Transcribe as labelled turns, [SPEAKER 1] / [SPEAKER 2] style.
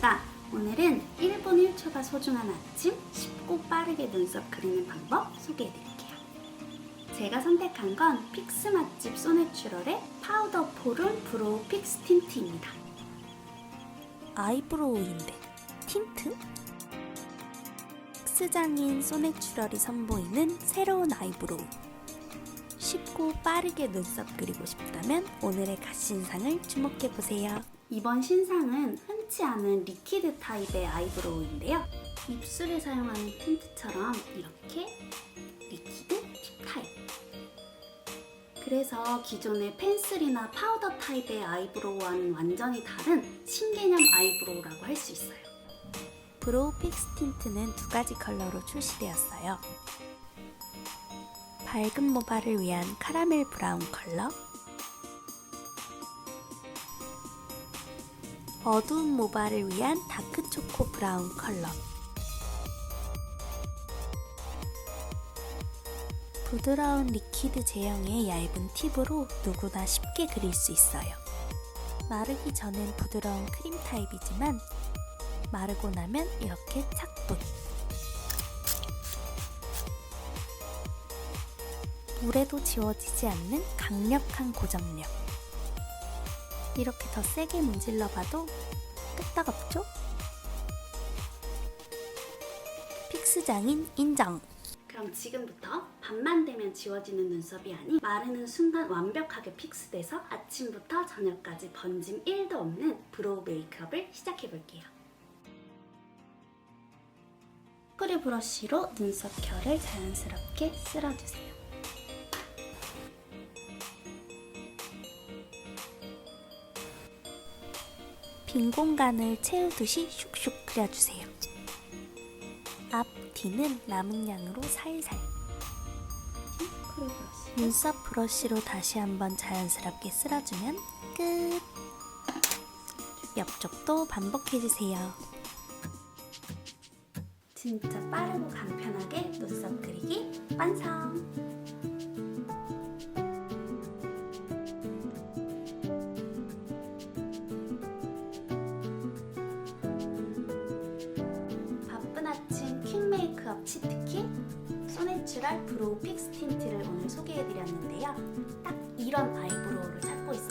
[SPEAKER 1] 해돌입니다. 오늘은 1분 1초가 소중한 아침 쉽고 빠르게 눈썹 그리는 방법 소개해드릴게요. 제가 선택한 건 픽스 맛집 소내추럴의 파우더 포름 브로우 픽스 틴트입니다. 아이브로우인데 틴트? 픽스장인 소내추럴이 선보이는 새로운 아이브로우. 쉽고 빠르게 눈썹 그리고 싶다면 오늘의 갓신상을 주목해보세요. 이번 신상은 흔치 않은 리퀴드 타입의 아이브로우인데요. 입술에 사용하는 틴트처럼 이렇게 리퀴드 팁 타입. 그래서 기존의 펜슬이나 파우더 타입의 아이브로우와는 완전히 다른 신개념 아이브로우라고 할 수 있어요. 브로우 픽스 틴트는 두 가지 컬러로 출시되었어요. 밝은 모발을 위한 카라멜 브라운 컬러, 어두운 모발을 위한 다크 초코 브라운 컬러. 부드러운 리퀴드 제형의 얇은 팁으로 누구나 쉽게 그릴 수 있어요. 마르기 전엔 부드러운 크림 타입이지만 마르고 나면 이렇게 착붙. 물에도 지워지지 않는 강력한 고정력. 이렇게 더 세게 문질러 봐도 끄떡 없죠? 픽스장인 인정! 그럼 지금부터 밤만 되면 지워지는 눈썹이 아닌 마르는 순간 완벽하게 픽스돼서 아침부터 저녁까지 번짐 1도 없는 브로우 메이크업을 시작해볼게요. 뿌리 브러쉬로 눈썹 결을 자연스럽게 쓸어주세요. 빈 공간을 채우듯이 슉슉 그려주세요. 앞, 뒤는 남은 양으로 살살. 눈썹 브러쉬로 다시 한번 자연스럽게 쓸어주면 끝! 옆쪽도 반복해주세요. 진짜 빠르고 간편하게 눈썹 그리기 완성! 내추럴 브로우 픽스 틴트를 오늘 소개해드렸는데요. 딱 이런 아이브로우를 찾고 있었다